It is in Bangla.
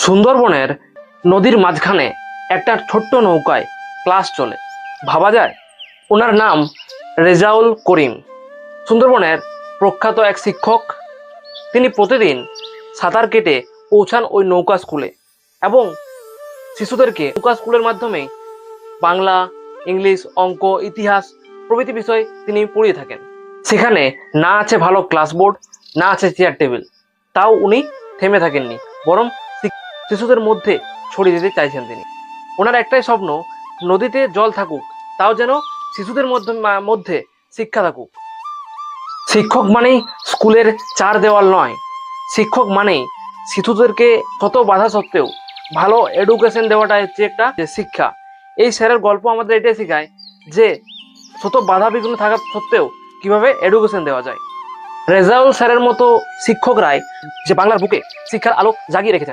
সুন্দরবনের নদীর মাঝখানে একটা ছোট্ট নৌকায় ক্লাস চলে। ভাবা যায়, ওনার নাম রেজাউল করিম। সুন্দরবনের প্রখ্যাত এক শিক্ষক, তিনি প্রতিদিন সাঁতার কেটে পৌঁছান ওই নৌকা স্কুলে এবং শিশুদেরকে নৌকা স্কুলের মাধ্যমে বাংলা, ইংলিশ, অঙ্ক, ইতিহাস প্রভৃতি বিষয় তিনি পড়িয়ে থাকেন। সেখানে না আছে ভালো ক্লাসবোর্ড, না আছে চেয়ার টেবিল, তাও উনি থেমে থাকেননি, বরং শিশুদের মধ্যে ছড়িয়ে দিতে চাইছেন তিনি। ওনার একটাই স্বপ্ন, নদীতে জল থাকুক, তাও যেন শিশুদের মধ্যে মধ্যে শিক্ষা থাকুক। শিক্ষক মানেই স্কুলের চার দেওয়াল নয়। শিক্ষক মানেই শিশুদেরকে কত বাধা সত্ত্বেও ভালো এডুকেশন দেওয়াটা হচ্ছে একটা শিক্ষা। এই স্যারের গল্প আমাদের এটাই শেখায় যে শত বাধা বিঘ্ন থাকা সত্ত্বেও কীভাবে এডুকেশন দেওয়া যায়। রেজাউল স্যারের মতো শিক্ষকরাই যে বাংলার বুকে শিক্ষার আলো জাগিয়ে রেখেছেন।